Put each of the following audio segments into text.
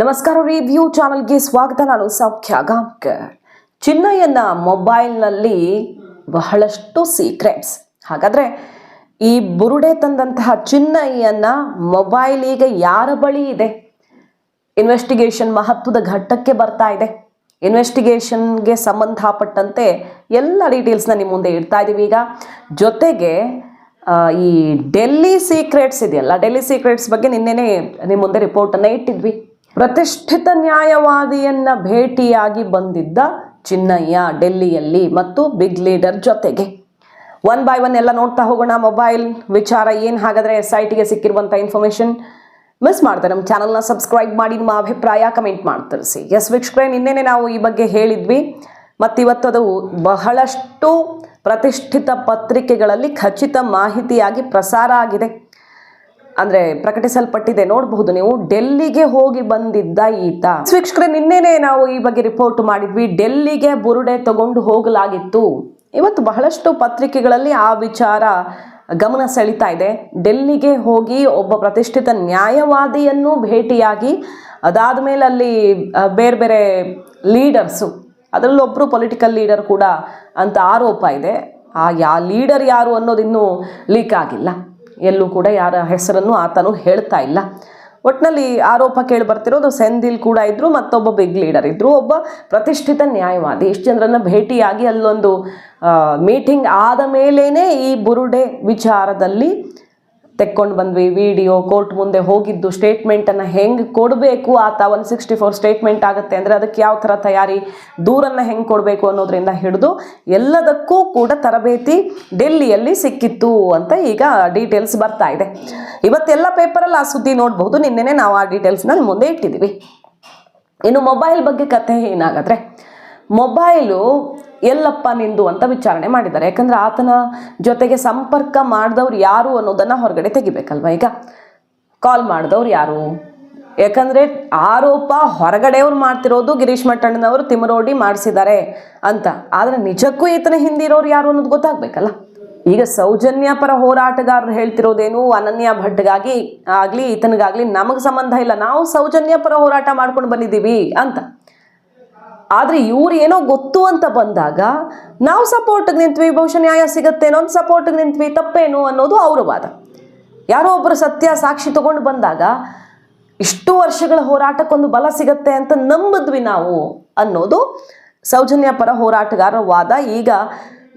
ನಮಸ್ಕಾರ ರಿವ್ಯೂ ಚಾನಲ್ಗೆ ಸ್ವಾಗತ. ನಾನು ಸೌಖ್ಯ ಗಾಂಕರ್ ಚಿನ್ನಯ್ಯನ ಮೊಬೈಲ್ನಲ್ಲಿ ಬಹಳಷ್ಟು ಸೀಕ್ರೆಟ್ಸ್ ಹಾಗಾದರೆ ಈ ಬುರುಡೆ ತಂದಂತಹ ಚಿನ್ನಯ್ಯನ ಮೊಬೈಲ್ ಈಗ ಯಾರ ಬಳಿ ಇದೆ? ಇನ್ವೆಸ್ಟಿಗೇಷನ್ ಮಹತ್ವದ ಘಟ್ಟಕ್ಕೆ ಬರ್ತಾ ಇದೆ. ಇನ್ವೆಸ್ಟಿಗೇಷನ್ಗೆ ಸಂಬಂಧಪಟ್ಟಂತೆ ಎಲ್ಲ ಡೀಟೇಲ್ಸ್ನ ನಿಮ್ಮ ಮುಂದೆ ಇಡ್ತಾ ಇದ್ದೀವಿ. ಈಗ ಜೊತೆಗೆ ಈ ಡೆಲ್ಲಿ ಸೀಕ್ರೆಟ್ಸ್ ಇದೆಯಲ್ಲ ಡೆಲ್ಲಿ ಸೀಕ್ರೆಟ್ಸ್ ಬಗ್ಗೆ ನಿನ್ನೆನೇ ನಿಮ್ಮ ಮುಂದೆ ರಿಪೋರ್ಟನ್ನು ಇಟ್ಟಿದ್ವಿ. ಪ್ರತಿಷ್ಠಿತ ನ್ಯಾಯವಾದಿಯನ್ನ ಭೇಟಿಯಾಗಿ ಬಂದಿದ್ದ ಚಿನ್ನಯ್ಯ ಡೆಲ್ಲಿಯಲ್ಲಿ ಮತ್ತು ಬಿಗ್ ಲೀಡರ್ ಜೊತೆಗೆ. ಒನ್ ಬೈ ಒನ್ ಎಲ್ಲ ನೋಡ್ತಾ ಹೋಗೋಣ, ಮೊಬೈಲ್ ವಿಚಾರ ಏನು ಹಾಗಾದ್ರೆ ಟಿಗೆ ಸಿಕ್ಕಿರುವಂಥ ಇನ್ಫಾರ್ಮೇಷನ್ ಮಿಸ್ ಮಾಡ್ತಾರೆ ನಮ್ಮ ಚಾನಲ್ನ ಸಬ್ಸ್ಕ್ರೈಬ್ ಮಾಡಿ, ನಿಮ್ಮ ಅಭಿಪ್ರಾಯ ಕಮೆಂಟ್ ಮಾಡ್ತರಿಸಿ ಎಸ್ ವೀಕ್ಷಕರೇ, ನಿನ್ನೆನೆ ನಾವು ಈ ಬಗ್ಗೆ ಹೇಳಿದ್ವಿ. ಮತ್ತಿವತ್ತು ಅದು ಬಹಳಷ್ಟು ಪ್ರತಿಷ್ಠಿತ ಪತ್ರಿಕೆಗಳಲ್ಲಿ ಖಚಿತ ಮಾಹಿತಿಯಾಗಿ ಪ್ರಸಾರ ಆಗಿದೆ. ಅಂದ್ರೆ ಪ್ರಕಟಿಸಲ್ಪಟ್ಟಿದೆ. ನೋಡಬಹುದು ನೀವು, ಡೆಲ್ಲಿಗೆ ಹೋಗಿ ಬಂದಿದ್ದ ಈತ. ವೀಕ್ಷಕರೇ, ನಿನ್ನೆನೆ ನಾವು ಈ ಬಗ್ಗೆ ರಿಪೋರ್ಟ್ ಮಾಡಿದ್ವಿ. ಡೆಲ್ಲಿಗೆ ಬುರುಡೆ ತಗೊಂಡು ಹೋಗಲಾಗಿತ್ತು. ಇವತ್ತು ಬಹಳಷ್ಟು ಪತ್ರಿಕೆಗಳಲ್ಲಿ ಆ ವಿಚಾರ ಗಮನ ಸೆಳೀತಾ ಇದೆ. ಡೆಲ್ಲಿಗೆ ಹೋಗಿ ಒಬ್ಬ ಪ್ರತಿಷ್ಠಿತ ನ್ಯಾಯವಾದಿಯನ್ನು ಭೇಟಿಯಾಗಿ, ಅದಾದ ಮೇಲೆ ಅಲ್ಲಿ ಬೇರೆ ಬೇರೆ ಲೀಡರ್ಸು ಅದರಲ್ಲೊಬ್ಬರು ಪೊಲಿಟಿಕಲ್ ಲೀಡರ್ ಕೂಡ ಅಂತ ಆರೋಪ ಇದೆ. ಆ, ಯಾ ಲೀಡರ್ ಯಾರು ಅನ್ನೋದು ಇನ್ನೂ ಲೀಕ್ ಆಗಿಲ್ಲ. ಎಲ್ಲೂ ಕೂಡ ಯಾರ ಹೆಸರನ್ನು ಆತನು ಹೇಳ್ತಾ ಇಲ್ಲ. ಒಟ್ಟಿನಲ್ಲಿ ಆರೋಪ ಕೇಳಿ ಬರ್ತಿರೋದು ಸೆಂದಿಲ್ ಕೂಡ ಇದ್ರು, ಮತ್ತೊಬ್ಬ ಬಿಗ್ ಲೀಡರ್ ಇದ್ರು. ಒಬ್ಬ ಪ್ರತಿಷ್ಠಿತ ನ್ಯಾಯವಾದಿ. ಇಷ್ಟು ಜನರನ್ನ ಭೇಟಿಯಾಗಿ ಅಲ್ಲೊಂದು ಮೀಟಿಂಗ್ ಆದ ಮೇಲೇನೆ ಈ ಬುರುಡೆ ವಿಚಾರದಲ್ಲಿ ತೆಕ್ಕೊಂಡು ಬಂದ್ವಿ. ವಿಡಿಯೋ, ಕೋರ್ಟ್ ಮುಂದೆ ಹೋಗಿದ್ದು ಸ್ಟೇಟ್ಮೆಂಟನ್ನು ಹೆಂಗೆ ಕೊಡಬೇಕು? ಆತ ಒನ್ ಸಿಕ್ಸ್ಟಿ ಫೋರ್ ಸ್ಟೇಟ್ಮೆಂಟ್ ಆಗುತ್ತೆ ಅಂದರೆ ಅದಕ್ಕೆ ಯಾವ ಥರ ತಯಾರಿ? ದೂರನ್ನು ಹೆಂಗೆ ಕೊಡಬೇಕು ಅನ್ನೋದ್ರಿಂದ ಹಿಡಿದು ಎಲ್ಲದಕ್ಕೂ ಕೂಡ ತರಬೇತಿ ಡೆಲ್ಲಿಯಲ್ಲಿ ಸಿಕ್ಕಿತ್ತು ಅಂತ ಈಗ ಡೀಟೇಲ್ಸ್ ಬರ್ತಾ ಇದೆ. ಇವತ್ತೆಲ್ಲ ಪೇಪರಲ್ಲಿ ಆ ಸುದ್ದಿ ನೋಡಬಹುದು ನಿನ್ನೆನೆ ನಾವು ಆ ಡೀಟೇಲ್ಸ್ನ ಮುಂದೆ ಇಟ್ಟಿದ್ದೀವಿ. ಇನ್ನು ಮೊಬೈಲ್ ಬಗ್ಗೆ ಕಥೆ ಏನಾಗತ್ತೆ ಮೊಬೈಲು ಎಲ್ಲಪ್ಪ ನಿಂದು ಅಂತ ವಿಚಾರಣೆ ಮಾಡಿದ್ದಾರೆ. ಯಾಕಂದ್ರೆ ಆತನ ಜೊತೆಗೆ ಸಂಪರ್ಕ ಮಾಡಿದವ್ರು ಯಾರು ಅನ್ನೋದನ್ನ ಹೊರಗಡೆ ತೆಗಿಬೇಕಲ್ವ ಈಗ? ಕಾಲ್ ಮಾಡಿದವ್ರು ಯಾರು? ಯಾಕಂದ್ರೆ ಆರೋಪ ಹೊರಗಡೆಯವ್ರು ಮಾಡ್ತಿರೋದು ಗಿರೀಶ್ ಮಟ್ಟಣ್ಣನವರು ತಿಮರೋಡಿ ಮಾಡಿಸಿದ್ದಾರೆ ಅಂತ. ಆದ್ರೆ ನಿಜಕ್ಕೂ ಈತನ ಹಿಂದಿರೋರು ಯಾರು ಅನ್ನೋದು ಗೊತ್ತಾಗ್ಬೇಕಲ್ಲ? ಈಗ ಸೌಜನ್ಯ ಪರ ಹೋರಾಟಗಾರರು ಹೇಳ್ತಿರೋದೇನು, ಅನನ್ಯ ಭಟ್ಗಾಗಿ ಆಗ್ಲಿ, ಈತನಿಗಾಗ್ಲಿ ನಮಗೆ ಸಂಬಂಧ ಇಲ್ಲ. ನಾವು ಸೌಜನ್ಯ ಪರ ಹೋರಾಟ ಮಾಡ್ಕೊಂಡು ಬಂದಿದ್ದೀವಿ ಅಂತ. ಆದ್ರೆ ಇವ್ರು ಏನೋ ಗೊತ್ತು ಅಂತ ಬಂದಾಗ ನಾವು ಸಪೋರ್ಟ್ಗೆ ನಿಂತ್ವಿ, ಬಹುಶಃ ನ್ಯಾಯ ಸಿಗತ್ತೇನೋ ಒಂದು ಸಪೋರ್ಟ್ಗೆ ನಿಂತ್ವಿ, ತಪ್ಪೇನು ಅನ್ನೋದು ಅವರ ವಾದ. ಯಾರೋ ಒಬ್ಬರು ಸತ್ಯ ಸಾಕ್ಷಿ ತಗೊಂಡು ಬಂದಾಗ ಇಷ್ಟು ವರ್ಷಗಳ ಹೋರಾಟಕ್ಕೊಂದು ಬಲ ಸಿಗತ್ತೆ ಅಂತ ನಂಬಿದ್ವಿ ನಾವು ಅನ್ನೋದು ಸೌಜನ್ಯ ಪರ ಹೋರಾಟಗಾರರ ವಾದ. ಈಗ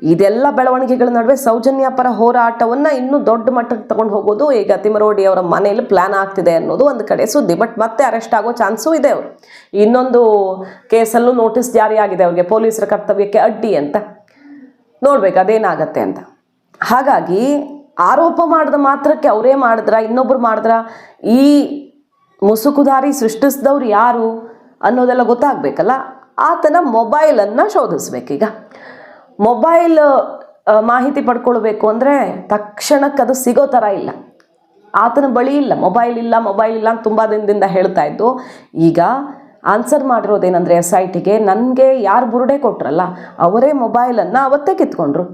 ಇದೆಲ್ಲ ಬೆಳವಣಿಗೆಗಳ ನಡುವೆ ಸೌಜನ್ಯ ಪರ ಹೋರಾಟವನ್ನ ಇನ್ನೂ ದೊಡ್ಡ ಮಟ್ಟಕ್ಕೆ ತಗೊಂಡು ಹೋಗೋದು ಈಗ ತಿಮರೋಡಿ ಅವರ ಮನೆಯಲ್ಲಿ ಪ್ಲಾನ್ ಆಗ್ತಿದೆ ಅನ್ನೋದು ಒಂದು ಕಡೆ. ಸುದ್ದಿ ಬಟ್ ಮತ್ತೆ ಅರೆಸ್ಟ್ ಆಗೋ ಚಾನ್ಸು ಇದೆ ಇನ್ನೊಂದು ಕೇಸಲ್ಲೂ ನೋಟಿಸ್ ಜಾರಿಯಾಗಿದೆ ಅವ್ರಿಗೆ. ಪೊಲೀಸರ ಕರ್ತವ್ಯಕ್ಕೆ ಅಡ್ಡಿ ಅಂತ. ನೋಡ್ಬೇಕು, ಅದೇನಾಗತ್ತೆ ಅಂತ. ಹಾಗಾಗಿ ಆರೋಪ ಮಾಡಿದ ಮಾತ್ರಕ್ಕೆ ಅವರೇ ಮಾಡಿದ್ರ, ಇನ್ನೊಬ್ರು ಮಾಡಿದ್ರ? ಈ ಮುಸುಕುದಾರಿ ಸೃಷ್ಟಿಸಿದವ್ರು ಯಾರು ಅನ್ನೋದೆಲ್ಲ ಗೊತ್ತಾಗಬೇಕಲ್ಲ? ಆತನ ಮೊಬೈಲನ್ನು ಶೋಧಿಸ್ಬೇಕೀಗ. ಮೊಬೈಲ್ ಮಾಹಿತಿ ಪಡ್ಕೊಳ್ಬೇಕು ಅಂದರೆ ತಕ್ಷಣಕ್ಕೆ ಅದು ಸಿಗೋ ಥರ ಇಲ್ಲ. ಆತನ ಬಳಿ ಇಲ್ಲ. ಮೊಬೈಲ್ ಇಲ್ಲ ಮೊಬೈಲ್ ಇಲ್ಲ ಅಂತ ತುಂಬ ದಿನದಿಂದ ಹೇಳ್ತಾ ಇದ್ದು. ಈಗ ಆನ್ಸರ್ ಮಾಡಿರೋದೇನಂದರೆ ಎಸ್ ಐ ಟಿಗೆ ನನಗೆ ಯಾರು ಬುರುಡೆ ಕೊಟ್ರಲ್ಲ, ಅವರೇ ಮೊಬೈಲನ್ನು ಅವತ್ತೇ ಕಿತ್ಕೊಂಡ್ರು.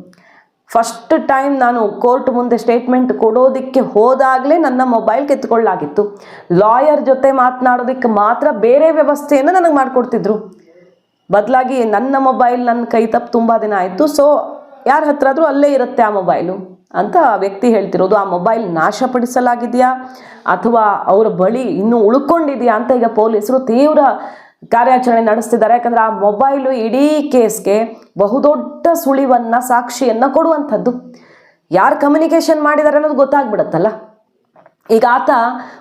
ಫಸ್ಟ್ ಟೈಮ್ ನಾನು ಕೋರ್ಟ್ ಮುಂದೆ ಸ್ಟೇಟ್ಮೆಂಟ್ ಕೊಡೋದಕ್ಕೆ ಹೋದಾಗಲೇ ನನ್ನ ಮೊಬೈಲ್ ಕಿತ್ಕೊಳ್ಳಾಗಿತ್ತು. ಲಾಯರ್ ಜೊತೆ ಮಾತನಾಡೋದಕ್ಕೆ ಮಾತ್ರ ಬೇರೆ ವ್ಯವಸ್ಥೆಯನ್ನು ನನಗೆ ಮಾಡಿಕೊಡ್ತಿದ್ರು. ಬದಲಾಗಿ ನನ್ನ ಮೊಬೈಲ್ ನನ್ನ ಕೈ ತಪ್ಪು ತುಂಬ ದಿನ ಆಯಿತು. ಸೊ ಯಾರ ಹತ್ರ ಆದರೂ ಅಲ್ಲೇ ಇರುತ್ತೆ ಆ ಮೊಬೈಲು ಅಂತ ಆ ವ್ಯಕ್ತಿ ಹೇಳ್ತಿರೋದು. ಆ ಮೊಬೈಲ್ ನಾಶಪಡಿಸಲಾಗಿದೆಯಾ? ಅಥವಾ ಅವರ ಬಳಿ ಇನ್ನೂ ಉಳ್ಕೊಂಡಿದೆಯಾ ಅಂತ ಈಗ ಪೊಲೀಸರು ತೀವ್ರ ಕಾರ್ಯಾಚರಣೆ ನಡೆಸ್ತಿದ್ದಾರೆ. ಯಾಕಂದರೆ ಆ ಮೊಬೈಲು ಇಡೀ ಕೇಸ್ಗೆ ಬಹುದೊಡ್ಡ ಸುಳಿವನ್ನು, ಸಾಕ್ಷಿಯನ್ನು ಕೊಡುವಂಥದ್ದು. ಯಾರು ಕಮ್ಯುನಿಕೇಷನ್ ಮಾಡಿದ್ದಾರೆ ಅನ್ನೋದು ಗೊತ್ತಾಗ್ಬಿಡತ್ತಲ್ಲ. ಈಗ ಆತ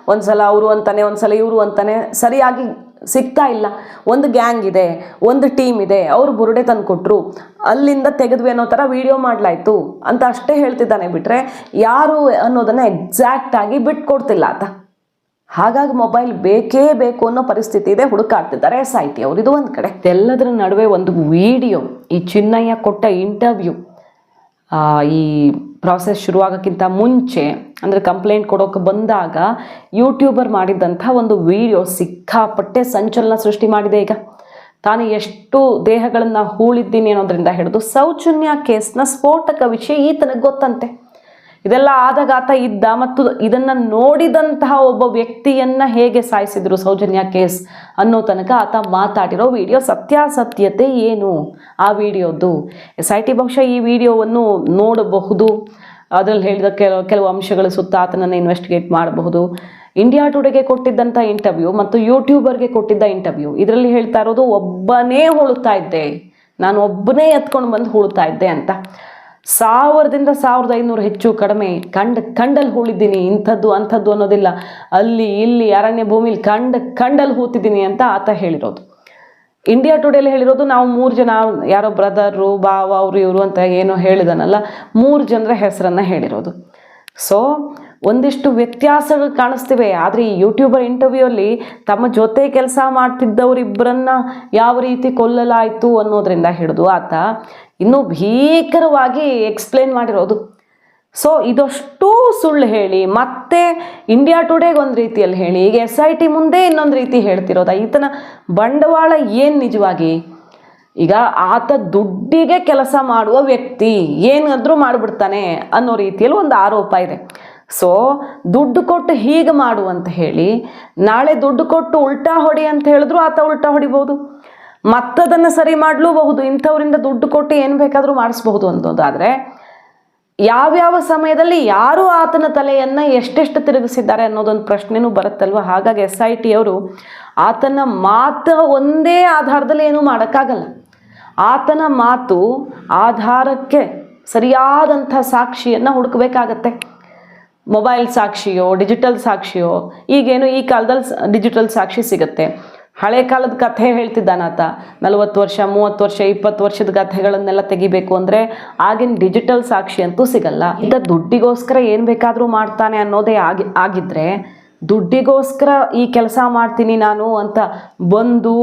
ಒಂದ್ಸಲ ಅವರು ಅಂತಾನೆ, ಒಂದ್ಸಲ ಇವರು ಅಂತಾನೆ ಸರಿಯಾಗಿ ಸಿಗ್ತಾ ಇಲ್ಲ. ಒಂದು ಗ್ಯಾಂಗ್ ಇದೆ, ಒಂದು ಟೀಮ್ ಇದೆ, ಅವರು ಬುರುಡೆ ತಂದು ಕೊಟ್ಟರು ಅಲ್ಲಿಂದ ತೆಗೆದ್ವಿ ಅನ್ನೋ ಥರ ವಿಡಿಯೋ ಮಾಡಲಾಯಿತು. ಅಂತ ಅಷ್ಟೇ ಹೇಳ್ತಿದ್ದಾನೆ ಬಿಟ್ಟರೆ ಯಾರು ಅನ್ನೋದನ್ನು ಎಕ್ಸಾಕ್ಟ್ ಆಗಿ ಬಿಟ್ಕೊಡ್ತಿಲ್ಲ ಆತ ಹಾಗಾಗಿ ಮೊಬೈಲ್ ಬೇಕೇ ಬೇಕು ಅನ್ನೋ ಪರಿಸ್ಥಿತಿ ಇದೆ, ಹುಡುಕಾಡ್ತಿದ್ದಾರೆ ಎಸ್ ಐ ಟಿ ಅವರು. ಇದು ಒಂದು ಕಡೆ. ಎಲ್ಲದರ ನಡುವೆ ಒಂದು ವಿಡಿಯೋ ಈ ಚಿನ್ನಯ್ಯ ಕೊಟ್ಟ ಇಂಟರ್ವ್ಯೂ ಈ ಪ್ರಾಸೆಸ್ ಶುರುವಾಗೋಕ್ಕಿಂತ ಮುಂಚೆ, ಅಂದರೆ ಕಂಪ್ಲೇಂಟ್ ಕೊಡೋಕೆ ಬಂದಾಗ ಯೂಟ್ಯೂಬರ್ ಮಾಡಿದಂಥ ಒಂದು ವಿಡಿಯೋ ಸಿಕ್ಕಾಪಟ್ಟೆ ಸಂಚಲನ ಸೃಷ್ಟಿ ಮಾಡಿದೆ ಈಗ. ತಾನು ಎಷ್ಟು ದೇಹಗಳನ್ನು ಹೂಳಿದ್ದೀನಿ ಅನ್ನೋದರಿಂದ ಹಿಡಿದು ಸೌಜನ್ಯ ಕೇಸ್ನ ಸ್ಫೋಟಕ ವಿಷಯ ಈತನಿಗೆ ಗೊತ್ತಂತೆ. ಇದೆಲ್ಲ ಆದಾಗ ಆತ ಇದ್ದ ಮತ್ತು ಇದನ್ನ ನೋಡಿದಂತಹ ಒಬ್ಬ ವ್ಯಕ್ತಿಯನ್ನ ಹೇಗೆ ಸಾಯಿಸಿದ್ರು ಸೌಜನ್ಯ ಕೇಸ್ ಅನ್ನೋ ತನಕ ಆತ ಮಾತಾಡಿರೋ ವಿಡಿಯೋ ಸತ್ಯಾಸತ್ಯತೆ ಏನು? ಆ ವಿಡಿಯೋದು. ಎಸ್ ಐ ಟಿ ಬಹುಶಃ ಈ ವಿಡಿಯೋವನ್ನು ನೋಡಬಹುದು. ಅದರಲ್ಲಿ ಹೇಳಿದ ಕೆಲವು ಕೆಲವು ಅಂಶಗಳ ಸುತ್ತ ಆತನನ್ನು ಇನ್ವೆಸ್ಟಿಗೇಟ್ ಮಾಡಬಹುದು. ಇಂಡಿಯಾ ಟುಡೆಗೆ ಕೊಟ್ಟಿದ್ದಂಥ ಇಂಟರ್ವ್ಯೂ ಮತ್ತು ಯೂಟ್ಯೂಬರ್ಗೆ ಕೊಟ್ಟಿದ್ದ ಇಂಟರ್ವ್ಯೂ ಇದರಲ್ಲಿ ಹೇಳ್ತಾ ಇರೋದು, ಒಬ್ಬನೇ ಹೋಳುತ್ತಾ ಇದ್ದೆ ನಾನು ಒಬ್ಬನೇ ಎತ್ಕೊಂಡು ಬಂದು ಹೋಳುತ್ತಾ ಇದ್ದೆ ಅಂತ. ಸಾವಿರದಿಂದ ಸಾವಿರದ ಐನೂರು ಹೆಚ್ಚು ಕಡಿಮೆ ಕಂಡ ಕಂಡಲ್ಲಿ ಹೂಳಿದ್ದೀನಿ. ಇಂಥದ್ದು, ಅಂಥದ್ದು ಅನ್ನೋದಿಲ್ಲ. ಅಲ್ಲಿ, ಇಲ್ಲಿ, ಅರಣ್ಯ ಭೂಮಿಲಿ ಕಂಡ ಕಂಡಲ್ಲಿ ಹೂತಿದ್ದೀನಿ ಅಂತ ಆತ ಹೇಳಿರೋದು. ಇಂಡಿಯಾ ಟುಡೇಲಿ ಹೇಳಿರೋದು, ನಾವು ಮೂರು ಜನ, ಯಾರೋ ಬ್ರದರು ಬಾವ ಅವರು, ಇವರು ಅಂತ ಏನೋ ಹೇಳಿದನಲ್ಲ, ಮೂರು ಜನರ ಹೆಸರನ್ನು ಹೇಳಿರೋದು. ಸೊ ಒಂದಿಷ್ಟು ವ್ಯತ್ಯಾಸಗಳು ಕಾಣಿಸ್ತಿವೆ. ಆದರೆ ಈ ಯೂಟ್ಯೂಬರ್ ಇಂಟರ್ವ್ಯೂ ಅಲ್ಲಿ ತಮ್ಮ ಜೊತೆ ಕೆಲಸ ಮಾಡ್ತಿದ್ದವರಿಬ್ಬರನ್ನ ಯಾವ ರೀತಿ ಕೊಲ್ಲಲಾಯಿತು ಅನ್ನೋದ್ರಿಂದ ಹಿಡಿದು ಆತ ಇನ್ನೂ ಭೀಕರವಾಗಿ ಎಕ್ಸ್ಪ್ಲೇನ್ ಮಾಡಿರೋದು. ಸೊ ಇದಷ್ಟು ಸುಳ್ಳು ಹೇಳಿ, ಮತ್ತೆ ಇಂಡಿಯಾ ಟುಡೇಗೆ ಒಂದು ರೀತಿಯಲ್ಲಿ ಹೇಳಿ, ಈಗ ಎಸ್ ಐ ಟಿ ಮುಂದೆ ಇನ್ನೊಂದು ರೀತಿ ಹೇಳ್ತಿರೋದ. ಈತನ ಬಂಡವಾಳ ಏನು ನಿಜವಾಗಿ? ಈಗ ಆತ ದುಡ್ಡಿಗೆ ಕೆಲಸ ಮಾಡುವ ವ್ಯಕ್ತಿ ಏನಾದರೂ ಮಾಡಿಬಿಡ್ತಾನೆ ಅನ್ನೋ ರೀತಿಯಲ್ಲಿ ಒಂದು ಆರೋಪ ಇದೆ. ಸೊ ದುಡ್ಡು ಕೊಟ್ಟು ಹೀಗೆ ಮಾಡು ಅಂತ ಹೇಳಿ, ನಾಳೆ ದುಡ್ಡು ಕೊಟ್ಟು ಉಲ್ಟಾ ಹೊಡಿ ಅಂತ ಹೇಳಿದ್ರು ಆತ ಉಲ್ಟಾ ಹೊಡಿಬೋದು ಮತ್ತದನ್ನು ಸರಿ ಮಾಡಲೂಬಹುದು, ಇಂಥವರಿಂದ ದುಡ್ಡು ಕೊಟ್ಟು ಏನು ಬೇಕಾದರೂ ಮಾಡಿಸ್ಬಹುದು ಅನ್ನೋದಾದರೆ, ಯಾವ್ಯಾವ ಸಮಯದಲ್ಲಿ ಯಾರು ಆತನ ತಲೆಯನ್ನು ಎಷ್ಟೆಷ್ಟು ತಿರುಗಿಸಿದ್ದಾರೆ ಅನ್ನೋದೊಂದು ಪ್ರಶ್ನೆನೂ ಬರುತ್ತಲ್ವ? ಹಾಗಾಗಿ ಎಸ್ ಐ ಟಿ ಅವರು ಆತನ ಮಾತು ಒಂದೇ ಆಧಾರದಲ್ಲಿ ಏನೂ ಮಾಡೋಕ್ಕಾಗಲ್ಲ. ಆತನ ಮಾತು ಆಧಾರಕ್ಕೆ ಸರಿಯಾದಂಥ ಸಾಕ್ಷಿಯನ್ನು ಹುಡುಕಬೇಕಾಗತ್ತೆ. ಮೊಬೈಲ್ ಸಾಕ್ಷಿಯೋ, ಡಿಜಿಟಲ್ ಸಾಕ್ಷಿಯೋ, ಈಗೇನು ಈ ಕಾಲದಲ್ಲಿ ಡಿಜಿಟಲ್ ಸಾಕ್ಷಿ ಸಿಗುತ್ತೆ. ಹಳೆ ಕಾಲದ ಕಥೆ ಹೇಳ್ತಿದ್ದಾನಾತ. ನಲವತ್ತು ವರ್ಷ, ಮೂವತ್ತು ವರ್ಷ, ಇಪ್ಪತ್ತು ವರ್ಷದ ಕಥೆಗಳನ್ನೆಲ್ಲ ತೆಗಿಬೇಕು ಅಂದರೆ ಆಗಿನ ಡಿಜಿಟಲ್ ಸಾಕ್ಷಿ ಅಂತೂ ಸಿಗಲ್ಲ. ಈಗ ದುಡ್ಡಿಗೋಸ್ಕರ ಏನು ಬೇಕಾದರೂ ಮಾಡ್ತಾನೆ ಅನ್ನೋದೇ ಆಗಿ, ಆಗಿದ್ರೆ ದುಡ್ಡಿಗೋಸ್ಕರ ಈ ಕೆಲಸ ಮಾಡ್ತೀನಿ ನಾನು ಅಂತ ಬಂದು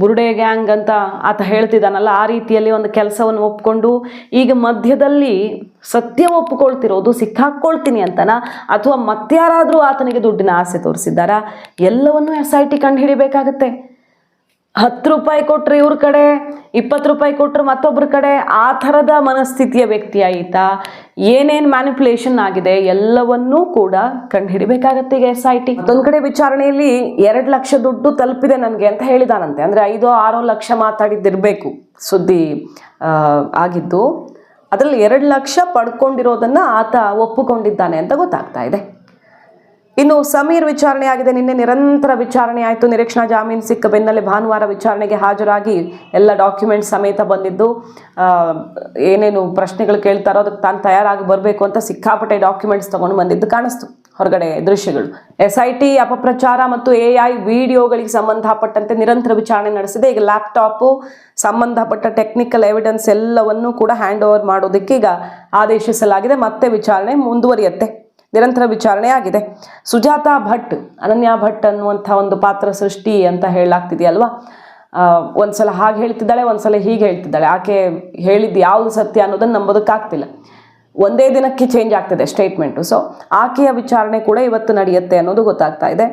ಬುರುಡೆ ಗ್ಯಾಂಗ್ ಅಂತ ಆತ ಹೇಳ್ತಿದ್ದಾನಲ್ಲ, ಆ ರೀತಿಯಲ್ಲಿ ಒಂದು ಕೆಲಸವನ್ನು ಒಪ್ಕೊಂಡು ಈಗ ಮಧ್ಯದಲ್ಲಿ ಸತ್ಯ ಒಪ್ಪಿಕೊಳ್ತಿರೋದು ಸಿಕ್ಕಾಕ್ಕೊಳ್ತೀನಿ ಅಂತನ? ಅಥವಾ ಮತ್ತಾರಾದರೂ ಆತನಿಗೆ ದುಡ್ಡಿನ ಆಸೆ ತೋರಿಸಿದ್ದಾರಾ? ಎಲ್ಲವನ್ನೂ ಎಸ್ ಐ ಟಿ ಕಂಡು ಹಿಡಿಬೇಕಾಗತ್ತೆ. ಹತ್ತು ರೂಪಾಯಿ ಕೊಟ್ಟರೆ ಇವ್ರ ಕಡೆ, ಇಪ್ಪತ್ತು ರೂಪಾಯಿ ಕೊಟ್ಟರೆ ಮತ್ತೊಬ್ಬರ ಕಡೆ, ಆ ಥರದ ಮನಸ್ಥಿತಿಯ ವ್ಯಕ್ತಿ ಆಯಿತಾ? ಏನೇನು ಮ್ಯಾನಿಪುಲೇಷನ್ ಆಗಿದೆ ಎಲ್ಲವನ್ನೂ ಕೂಡ ಕಂಡುಹಿಡಿಬೇಕಾಗತ್ತೆ ಈಗ ಎಸ್ ಐ ಟಿ ಮತ್ತೊಂದು ಕಡೆ ವಿಚಾರಣೆಯಲ್ಲಿ ಎರಡು ಲಕ್ಷ ದುಡ್ಡು ತಲುಪಿದೆ ನನಗೆ ಅಂತ ಹೇಳಿದಾನಂತೆ. ಅಂದರೆ ಐದೋ ಆರೋ ಲಕ್ಷ ಮಾತಾಡಿದ್ದಿರಬೇಕು ಸುದ್ದಿ ಆಗಿದ್ದು. ಅದರಲ್ಲಿ ಎರಡು ಲಕ್ಷ ಪಡ್ಕೊಂಡಿರೋದನ್ನು ಆತ ಒಪ್ಪಿಕೊಂಡಿದ್ದಾನೆ ಅಂತ ಗೊತ್ತಾಗ್ತಾ ಇದೆ. ಇನ್ನು ಸಮೀರ್ ವಿಚಾರಣೆ ಆಗಿದೆ. ನಿನ್ನೆ ನಿರಂತರ ವಿಚಾರಣೆ ಆಯಿತು. ನಿರೀಕ್ಷಣಾ ಜಾಮೀನು ಸಿಕ್ಕ ಬೆನ್ನಲ್ಲೇ ಭಾನುವಾರ ವಿಚಾರಣೆಗೆ ಹಾಜರಾಗಿ ಎಲ್ಲ ಡಾಕ್ಯುಮೆಂಟ್ ಸಮೇತ ಬಂದಿದ್ದು. ಏನೇನು ಪ್ರಶ್ನೆಗಳು ಕೇಳ್ತಾರೋ ಅದಕ್ಕೆ ತಾನು ತಯಾರಾಗಿ ಬರಬೇಕು ಅಂತ ಸಿಕ್ಕಾಪಟ್ಟೆ ಡಾಕ್ಯುಮೆಂಟ್ಸ್ ತಗೊಂಡು ಬಂದಿದ್ದು ಕಾಣಿಸ್ತು. ಹೊರಗಡೆ ದೃಶ್ಯಗಳು. ಎಸ್ ಐ ಟಿ ಅಪಪ್ರಚಾರ ಮತ್ತು ಎ ಐ ವಿಡಿಯೋಗಳಿಗೆ ಸಂಬಂಧಪಟ್ಟಂತೆ ನಿರಂತರ ವಿಚಾರಣೆ ನಡೆಸಿದೆ. ಈಗ ಲ್ಯಾಪ್ಟಾಪು, ಸಂಬಂಧಪಟ್ಟ ಟೆಕ್ನಿಕಲ್ ಎವಿಡೆನ್ಸ್ ಎಲ್ಲವನ್ನೂ ಕೂಡ ಹ್ಯಾಂಡ್ ಓವರ್ ಮಾಡೋದಕ್ಕೆ ಈಗ ಆದೇಶಿಸಲಾಗಿದೆ. ಮತ್ತೆ ವಿಚಾರಣೆ ಮುಂದುವರಿಯುತ್ತೆ. ನಿರಂತರ ವಿಚಾರಣೆ ಆಗಿದೆ. ಸುಜಾತಾ ಭಟ್, ಅನನ್ಯ ಭಟ್ ಅನ್ನುವಂಥ ಒಂದು ಪಾತ್ರ ಸೃಷ್ಟಿ ಅಂತ ಹೇಳಲಾಗ್ತಿದೆಯಲ್ವಾ? ಒಂದು ಒಂದ್ಸಲ ಹಾಗೆ ಹೇಳ್ತಿದ್ದಾಳೆ, ಒಂದ್ಸಲ ಹೀಗೆ ಹೇಳ್ತಿದ್ದಾಳೆ. ಆಕೆ ಹೇಳಿದ್ದು ಯಾವುದು ಸತ್ಯ ಅನ್ನೋದನ್ನು ನಂಬೋದಕ್ಕಾಗ್ತಿಲ್ಲ ಒಂದೇ ದಿನಕ್ಕೆ ಚೇಂಜ್ ಆಗ್ತಿದೆ ಸ್ಟೇಟ್ಮೆಂಟು ಸೊ ಆಕೆಯ ವಿಚಾರಣೆ ಕೂಡ ಇವತ್ತು ನಡೆಯುತ್ತೆ ಅನ್ನೋದು ಗೊತ್ತಾಗ್ತಾ ಇದೆ.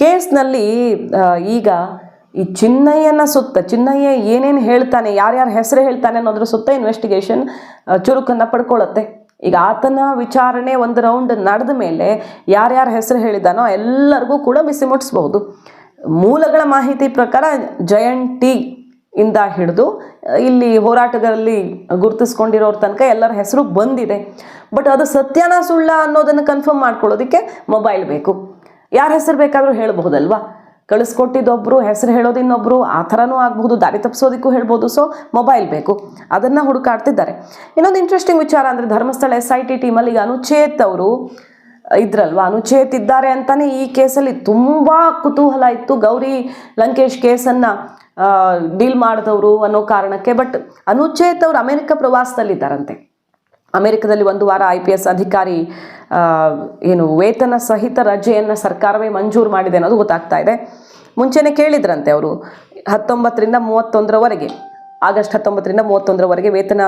ಕೇಸ್ನಲ್ಲಿ ಈಗ ಈ ಚಿನ್ನಯ್ಯನ ಸುತ್ತ, ಚಿನ್ನಯ್ಯ ಏನೇನು ಹೇಳ್ತಾನೆ, ಯಾರ್ಯಾರ ಹೆಸರು ಹೇಳ್ತಾನೆ ಅನ್ನೋದ್ರ ಸುತ್ತ ಇನ್ವೆಸ್ಟಿಗೇಷನ್ ಚುರುಕನ್ನು ಪಡ್ಕೊಳ್ಳುತ್ತೆ. ಈಗ ಆತನ ವಿಚಾರಣೆ ಒಂದು ರೌಂಡ್ ನಡೆದ ಮೇಲೆ ಯಾರ್ಯಾರ ಹೆಸರು ಹೇಳಿದಾನೋ ಎಲ್ಲರಿಗೂ ಕೂಡ ಬಿಸಿ ಮುಟ್ಟಿಸ್ಬಹುದು ಮೂಲಗಳ ಮಾಹಿತಿ ಪ್ರಕಾರ ಜಯಂತಿ ಇಂದ ಹಿಡಿದು, ಇಲ್ಲಿ ಹೋರಾಟಗಳಲ್ಲಿ ಗುರುತಿಸ್ಕೊಂಡಿರೋರ ತನಕ ಎಲ್ಲರ ಹೆಸರು ಬಂದಿದೆ. ಬಟ್ ಅದು ಸತ್ಯನಾ ಸುಳ್ಳ ಅನ್ನೋದನ್ನು ಕನ್ಫರ್ಮ್ ಮಾಡ್ಕೊಳ್ಳೋದಕ್ಕೆ ಮೊಬೈಲ್ ಬೇಕು. ಯಾರ ಹೆಸರು ಬೇಕಾದರೂ ಹೇಳ್ಬಹುದಲ್ವಾ? ಕಳಿಸ್ಕೊಟ್ಟಿದ್ದೊಬ್ರು, ಹೆಸರು ಹೇಳೋದು ಇನ್ನೊಬ್ರು, ಆ ಥರನೂ ಆಗಬಹುದು, ದಾರಿ ತಪ್ಪಿಸೋದಕ್ಕೂ ಹೇಳ್ಬೋದು. ಸೊ ಮೊಬೈಲ್ ಬೇಕು. ಅದನ್ನು ಹುಡುಕಾಡ್ತಿದ್ದಾರೆ. ಇನ್ನೊಂದು ಇಂಟ್ರೆಸ್ಟಿಂಗ್ ವಿಚಾರ ಅಂದರೆ ಧರ್ಮಸ್ಥಳ ಎಸ್ ಐ ಟಿ ಟೀಮಲ್ಲಿ ಈಗ ಅನುಚೇತ್ ಅವರು ಇದ್ರಲ್ವಾ? ಅನುಚೇತ್ ಇದ್ದಾರೆ ಅಂತಲೇ ಈ ಕೇಸಲ್ಲಿ ತುಂಬ ಕುತೂಹಲ ಇತ್ತು. ಗೌರಿ ಲಂಕೇಶ್ ಕೇಸನ್ನು ಡೀಲ್ ಮಾಡಿದವರು ಅನ್ನೋ ಕಾರಣಕ್ಕೆ. ಬಟ್ ಅನುಚೇತ್ ಅವರು ಅಮೆರಿಕ ಪ್ರವಾಸದಲ್ಲಿದ್ದಾರಂತೆ. ಅಮೆರಿಕದಲ್ಲಿ ಒಂದು ವಾರ ಐ ಪಿ ಎಸ್ ಅಧಿಕಾರಿ ಏನು ವೇತನ ಸಹಿತ ರಜೆಯನ್ನು ಸರ್ಕಾರವೇ ಮಂಜೂರು ಮಾಡಿದೆ ಅನ್ನೋದು ಗೊತ್ತಾಗ್ತಾ ಇದೆ. ಮುಂಚೆನೆ ಕೇಳಿದ್ರಂತೆ ಅವರು ಹತ್ತೊಂಬತ್ತರಿಂದ ಮೂವತ್ತೊಂದರವರೆಗೆ. ಆಗಸ್ಟ್ ಹತ್ತೊಂಬತ್ತರಿಂದ ಮೂವತ್ತೊಂದರವರೆಗೆ ವೇತನ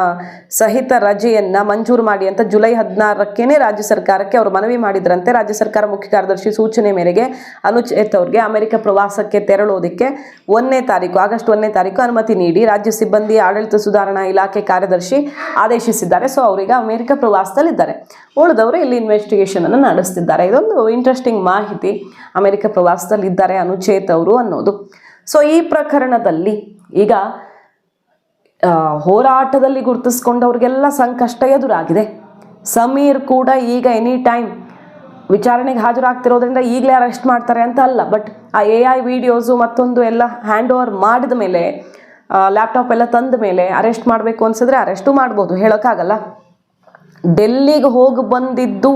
ಸಹಿತ ರಜೆಯನ್ನು ಮಂಜೂರು ಮಾಡಿ ಅಂತ ಜುಲೈ ಹದಿನಾರಕ್ಕೇನೆ ರಾಜ್ಯ ಸರ್ಕಾರಕ್ಕೆ ಅವರು ಮನವಿ ಮಾಡಿದ್ರಂತೆ. ರಾಜ್ಯ ಸರ್ಕಾರ ಮುಖ್ಯ ಕಾರ್ಯದರ್ಶಿ ಸೂಚನೆ ಮೇರೆಗೆ ಅನುಚೇತ್ ಅವರಿಗೆ ಅಮೆರಿಕ ಪ್ರವಾಸಕ್ಕೆ ತೆರಳೋದಕ್ಕೆ ಒಂದನೇ ತಾರೀಕು, ಆಗಸ್ಟ್ ಒಂದನೇ ತಾರೀಕು ಅನುಮತಿ ನೀಡಿ ರಾಜ್ಯ ಸಿಬ್ಬಂದಿ ಆಡಳಿತ ಸುಧಾರಣಾ ಇಲಾಖೆ ಕಾರ್ಯದರ್ಶಿ ಆದೇಶಿಸಿದ್ದಾರೆ. ಸೊ ಅವರೀಗ ಅಮೆರಿಕ ಪ್ರವಾಸದಲ್ಲಿದ್ದಾರೆ. ಉಳಿದವರು ಇಲ್ಲಿ ಇನ್ವೆಸ್ಟಿಗೇಷನ್ ಅನ್ನು ನಡೆಸ್ತಿದ್ದಾರೆ. ಇದೊಂದು ಇಂಟ್ರೆಸ್ಟಿಂಗ್ ಮಾಹಿತಿ. ಅಮೆರಿಕ ಪ್ರವಾಸದಲ್ಲಿದ್ದಾರೆ ಅನುಚೇತ್ ಅವರು ಅನ್ನೋದು. ಸೊ ಈ ಪ್ರಕರಣದಲ್ಲಿ ಈಗ ಹೋರಾಟದಲ್ಲಿ ಗುರುತಿಸ್ಕೊಂಡವ್ರಿಗೆಲ್ಲ ಸಂಕಷ್ಟ ಎದುರಾಗಿದೆ. ಸಮೀರ್ ಕೂಡ ಈಗ ಎನಿ ಟೈಮ್ ವಿಚಾರಣೆಗೆ ಹಾಜರಾಗ್ತಿರೋದ್ರಿಂದ ಈಗಲೇ ಅರೆಸ್ಟ್ ಮಾಡ್ತಾರೆ ಅಂತ ಅಲ್ಲ ಬಟ್ ಆ ಎ ಐ ವಿಡಿಯೋಸು ಮತ್ತೊಂದು ಎಲ್ಲ ಹ್ಯಾಂಡ್ ಓವರ್ ಮಾಡಿದ ಮೇಲೆ ಲ್ಯಾಪ್ಟಾಪ್ ಎಲ್ಲ ತಂದ ಮೇಲೆ ಅರೆಸ್ಟ್ ಮಾಡಬೇಕು ಅನ್ಸಿದ್ರೆ ಅರೆಸ್ಟು ಮಾಡ್ಬೋದು, ಹೇಳೋಕ್ಕಾಗಲ್ಲ. ಡೆಲ್ಲಿಗೆ ಹೋಗಿ ಬಂದಿದ್ದು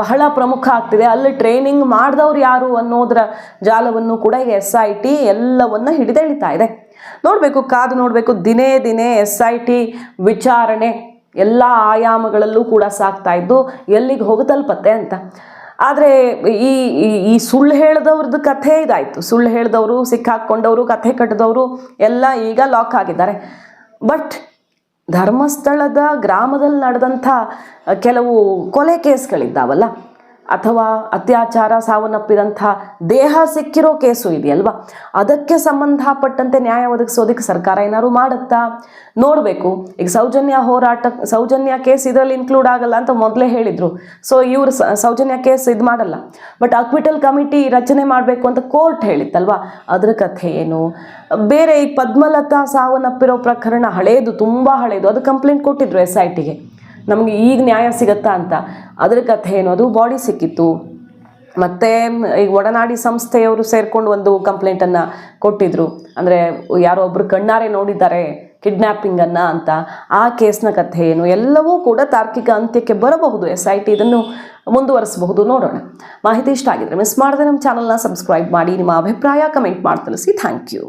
ಬಹಳ ಪ್ರಮುಖ ಆಗ್ತಿದೆ. ಅಲ್ಲಿ ಟ್ರೈನಿಂಗ್ ಮಾಡಿದವ್ರು ಯಾರು ಅನ್ನೋದರ ಜಾಲವನ್ನು ಕೂಡ ಎಸ್ ಐ ಟಿ ಎಲ್ಲವನ್ನು ಹಿಡಿದೆಳಿತಾ ಇದೆ. ನೋಡಬೇಕು, ಕಾದು ನೋಡಬೇಕು, ದಿನೇ ದಿನೇ ಎಸ್ ಐ ಟಿ ವಿಚಾರಣೆ ಎಲ್ಲ ಆಯಾಮಗಳಲ್ಲೂ ಕೂಡ ಸಾಕ್ತಾ ಇದ್ದು ಎಲ್ಲಿಗೆ ಹೋಗಿ ತಲುಪತ್ತೆ ಅಂತ. ಆದರೆ ಈ, ಈ- ಸುಳ್ಳು ಹೇಳಿದವ್ರದ್ದು ಕಥೆ ಇದಾಯಿತು. ಸುಳ್ಳು ಹೇಳಿದವರು ಸಿಕ್ಕಾಕ್ಕೊಂಡವರು ಕಥೆ ಕಟ್ಟಿದವರು ಎಲ್ಲ ಈಗ ಲಾಕ್ ಆಗಿದ್ದಾರೆ. ಬಟ್ ಧರ್ಮಸ್ಥಳದ ಗ್ರಾಮದಲ್ಲಿ ನಡೆದಂಥ ಕೆಲವು ಕೊಲೆ ಕೇಸ್ಗಳಿದ್ದಾವಲ್ಲ ಅಥವಾ ಅತ್ಯಾಚಾರ ಸಾವನ್ನಪ್ಪಿದಂಥ ದೇಹ ಸಿಕ್ಕಿರೋ ಕೇಸು ಇದೆಯಲ್ವಾ? ಅದಕ್ಕೆ ಸಂಬಂಧಪಟ್ಟಂತೆ ನ್ಯಾಯ ಒದಗಿಸೋದಕ್ಕೆ ಸರ್ಕಾರ ಏನಾದ್ರು ಮಾಡುತ್ತಾ? ನೋಡಬೇಕು. ಈಗ ಸೌಜನ್ಯ ಹೋರಾಟ, ಸೌಜನ್ಯ ಕೇಸ್ ಇದರಲ್ಲಿ ಇನ್ಕ್ಲೂಡ್ ಆಗಲ್ಲ ಅಂತ ಮೊದಲೇ ಹೇಳಿದರು. ಸೊ ಇವರು ಸೌಜನ್ಯ ಕೇಸ್ ಇದು ಮಾಡಲ್ಲ. ಬಟ್ ಅಕ್ವಿಟಲ್ ಕಮಿಟಿ ರಚನೆ ಮಾಡಬೇಕು ಅಂತ ಕೋರ್ಟ್ ಹೇಳಿತ್ತಲ್ವಾ? ಅದ್ರ ಕಥೆ ಏನು? ಬೇರೆ ಈ ಪದ್ಮಲತಾ ಸಾವನ್ನಪ್ಪಿರೋ ಪ್ರಕರಣ ಹಳೇದು, ತುಂಬ ಹಳೇದು. ಅದು ಕಂಪ್ಲೇಂಟ್ ಕೊಟ್ಟಿದ್ರು ಎಸ್ ಐ ಟಿಗೆ ನಮಗೆ ಈಗ ನ್ಯಾಯ ಸಿಗತ್ತಾ ಅಂತ. ಅದರ ಕಥೆ ಏನು? ಅದು ಬಾಡಿ ಸಿಕ್ಕಿತ್ತು. ಮತ್ತು ಈಗ ಒಡನಾಡಿ ಸಂಸ್ಥೆಯವರು ಸೇರಿಕೊಂಡು ಒಂದು ಕಂಪ್ಲೇಂಟನ್ನು ಕೊಟ್ಟಿದ್ರು. ಅಂದರೆ, ಯಾರೋ ಒಬ್ಬರು ಕಣ್ಣಾರೆ ನೋಡಿದ್ದಾರೆ ಕಿಡ್ನ್ಯಾಪಿಂಗನ್ನು ಅಂತ. ಆ ಕೇಸ್ನ ಕಥೆ ಏನು? ಎಲ್ಲವೂ ಕೂಡ ತಾರ್ಕಿಕ ಅಂತ್ಯಕ್ಕೆ ಬರಬಹುದು. ಎಸ್ ಐ ಟಿ ಇದನ್ನು ಮುಂದುವರಿಸಬಹುದು. ನೋಡೋಣ. ಮಾಹಿತಿ ಇಷ್ಟ ಆಗಿದ್ರೆ ಮಿಸ್ ಮಾಡದೆ ನಮ್ಮ ಚಾನಲ್ನ ಸಬ್ಸ್ಕ್ರೈಬ್ ಮಾಡಿ. ನಿಮ್ಮ ಅಭಿಪ್ರಾಯ ಕಮೆಂಟ್ ಮಾಡಿ ತಿಳಿಸಿ. Thank you